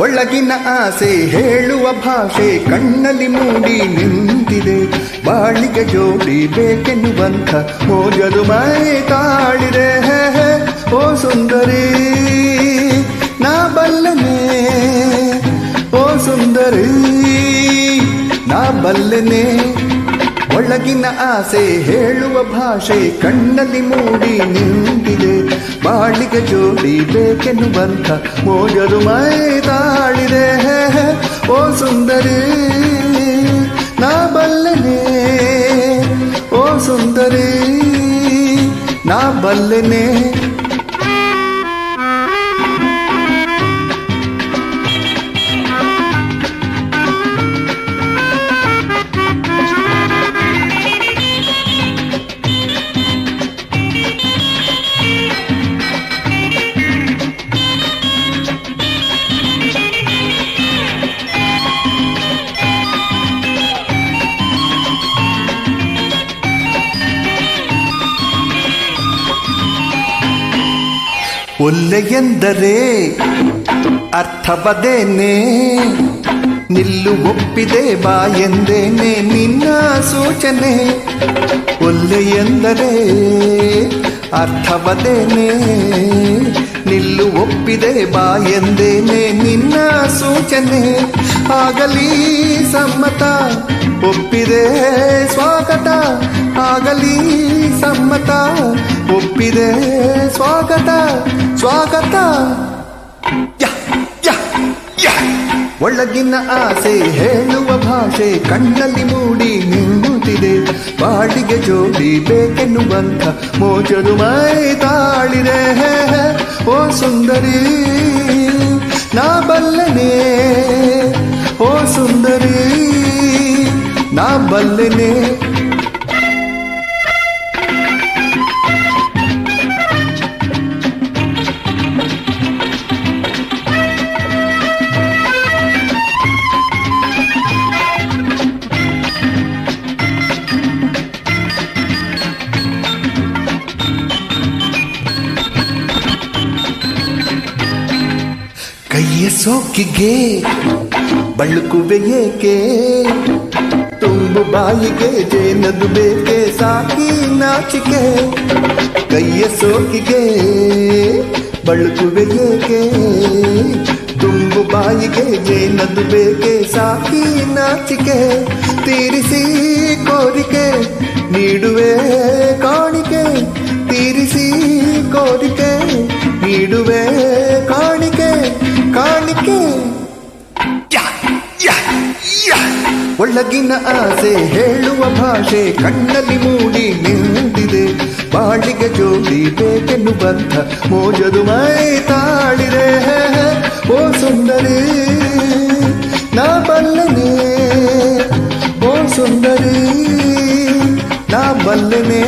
ಒಳಗಿನ ಆಸೆ ಹೇಳುವ ಭಾಷೆ ಕಣ್ಣಲ್ಲಿ ಮೂಡಿ ನಿಂತಿದೆ. ಬಾಳಿಗೆ ಜೋಡಿ ಬೇಕೆನ್ನುವಂಥ ಮೋಜದು ಮೈ ತಾಳಿದೆ. ಓ ಸುಂದರಿ, ನಾ ಬಲ್ಲನೆ. ಓ ಸುಂದರಿ, ನಾ ಬಲ್ಲನೆ. ಒಳಗಿನ ಆಸೆ ಹೇಳುವ ಭಾಷೆ ಕಣ್ಣಲ್ಲಿ ಮೂಡಿ ನಿಂತಿದೆ. ಬಾಳಿಗೆ ಜೋಡಿ ಬೇಕೆನ್ನುವಂತ ಮೋಜರು ಮೈ ತಾಳಿದೆ ಹೇ ಹೇ, ಓ ಸುಂದರಿ ನಾ ಬಲ್ಲನೆ. ಓ ಸುಂದರಿ ನಾ ಬಲ್ಲನೆ. ಒಲ್ಲೆ ಎಂದರೆ ಅರ್ಥವದೇನೆ, ನಿಲ್ಲು ಒಪ್ಪಿದೆ ಬಾ ಎಂದೇನೆ ನಿನ್ನ ಸೂಚನೆ. ಒಲ್ಲೆ ಎಂದರೆ ಅರ್ಥವದೇನೆ, ನಿಲ್ಲು ಒಪ್ಪಿದೆ ಬಾ ಎಂದೇನೆ ನಿನ್ನ ಸೂಚನೆ. ಆಗಲಿ ಸಮ್ಮತ, ಒಪ್ಪಿದೆ ಸ್ವಾಗತ. ಆಗಲಿ ಸಮ್ಮತ ಒಪ್ಪಿದೆ. ಸ್ವಾಗತ ಸ್ವಾಗತ. ಒಳಗಿನ ಆಸೆ ಹೇಳುವ ಭಾಷೆ ಕಣ್ಣಲ್ಲಿ ಮೂಡಿ ನಿಂಗುತ್ತಿದೆ ಬಾಡಿಗೆ ಜೋಡಿ ಬೇಕೆನ್ನುವಂಥ ಮೋಜಲು ಮೈ ತಾಳಿದೆ. ಓ ಸುಂದರಿ, ನಾ ಬಲ್ಲನೆ. ಓ ಸುಂದರಿ, ನಾ ಬಲ್ಲನೆ. ಕೈಯ ಸೋಕಿಗೆ ಬಳುಕುವೆ ಏಕೆ? ತುಂಬು ಬಾಯಿಗೆ ಜೇನದು ಬೇಕೆ? ಸಾಕಿ ನಾಚಿಕೆ, ಕೈಯ ಸೋಕಿಗೆ ಬಳುಕುವೆ ಏಕೆ? ತುಂಬು ಬಾಯಿಗೆ ಜೇನದು ಬೇಕೆ? ಸಾಕಿ ನಾಚಿಕೆ, ತೀರಿಸಿ ಕೋರಿಕೆ ನೀಡುವೆ. ಒಳಗಿನ ಆಸೆ ಹೇಳುವ ಭಾಷೆ ಕಣ್ಣಲ್ಲಿ ಮೂಡಿ ನಿಂತಿದೆ. ಬಾಳಿಗೆ ಜೋಡಿ ಬೇಕೆನ್ನು ಬಂಧ ಮೋಜದು ಮೈ ತಾಳಿದೆ. ಓ ಸುಂದರಿ, ನಾ ಬಲ್ಲನೆ. ಓ ಸುಂದರಿ, ನಾ ಬಲ್ಲನೆ.